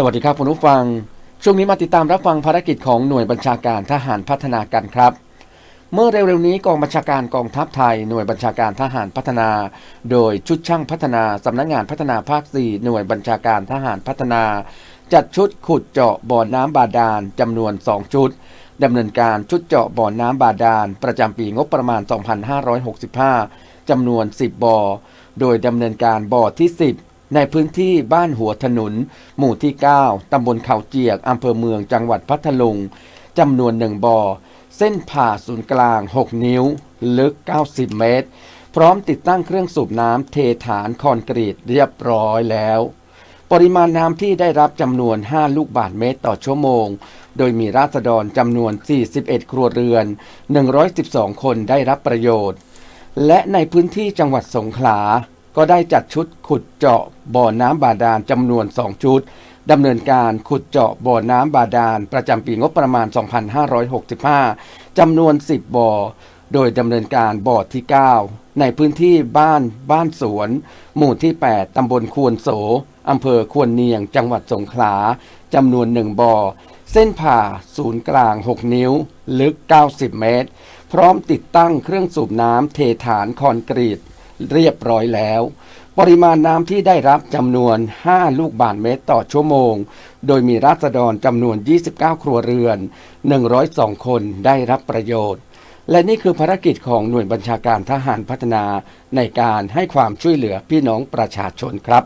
สวัสดีครับคุณผู้ฟัง ช่วงนี้มาติดตามรับฟังภารกิจของหน่วยบัญชาการทหารพัฒนากันครับ เมื่อเร็วๆนี้กองบัญชาการกองทัพไทย หน่วยบัญชาการทหารพัฒนา โดยชุดช่างพัฒนาสำนักงานพัฒนาภาค 4 หน่วยบัญชาการทหารพัฒนา จัดชุดขุดเจาะบ่อน้ำบาดาลจำนวน 2 ชุดดำเนินการชุดเจาะบ่อน้ำบาดาลประจำปีงบประมาณ 2565จำนวน 10 บ่อ โดยดำเนินการบ่อที่ 10 ในพื้นที่บ้านหัวถนน หมู่ที่ 9 ตำบลเขาเจียก อำเภอเมืองจังหวัดพัทลุง จำนวนหนึ่งบ่อ เส้นผ่าศูนย์กลาง 6 นิ้ว ลึก 90 เมตร พร้อมติดตั้งเครื่องสูบน้ำเทฐานคอนกรีตเรียบร้อยแล้ว ปริมาณน้ำที่ได้รับจำนวน 5 ลูกบาศก์เมตรต่อชั่วโมง โดยมีราษฎรจำนวน 41 ครัวเรือน 112 คนได้รับประโยชน์ และในพื้นที่จังหวัดสงขลา ก็ได้จัดชุดขุดเจาะบ่อน้ำบาดาลจำนวน 2 ชุดดำเนินการขุดเจาะบ่อน้ำบาดาลประจำปีงบประมาณ 2565 จำนวน 10 บ่อ โดยดำเนินการบ่อที่ 9 ในพื้นที่บ้านบ้านสวน หมู่ที่ 8 ตำบลควรโสอำเภอควรเนียง จังหวัดสงขลาจำนวนหนึ่งบ่อ เส้นผ่าศูนย์กลาง 6 นิ้ว ลึก 90 เมตร พร้อมติดตั้งเครื่องสูบน้ำเทฐานคอนกรีต เรียบร้อยแล้ว ปริมาณน้ำที่ได้รับจำนวน 5 ลูกบาศก์เมตรต่อชั่วโมง โดยมีราษฎรจำนวน 29 ครัวเรือน 102 คนได้รับประโยชน์ และนี่คือภารกิจของหน่วยบัญชาการทหารพัฒนาในการให้ความช่วยเหลือพี่น้องประชาชนครับ